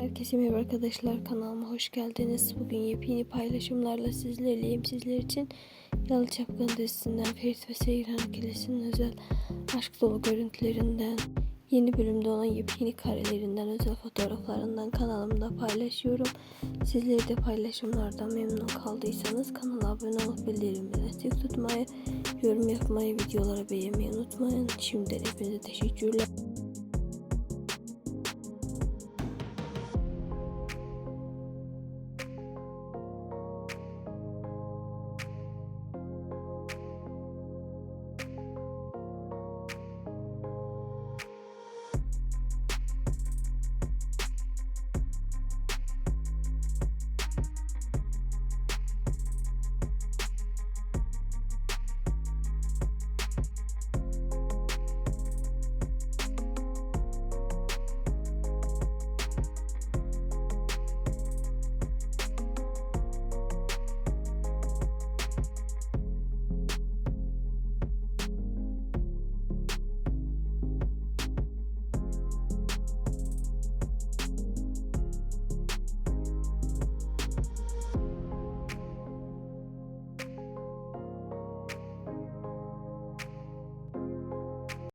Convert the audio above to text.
Herkese merhaba arkadaşlar kanalıma hoş geldiniz. Bugün yepyeni paylaşımlarla sizlerleyim. Sizler için Yalı Çapkın dizisinden Ferit ve Seyran ikilisi'nin özel aşk dolu görüntülerinden yeni bölümde olan yepyeni karelerinden özel fotoğraflarından kanalımda paylaşıyorum. Sizler de paylaşımlardan memnun kaldıysanız kanala abone olup bildirimleri açık tutmayı, yorum yapmayı, videoları beğenmeyi unutmayın. Şimdiden hepinize teşekkürler.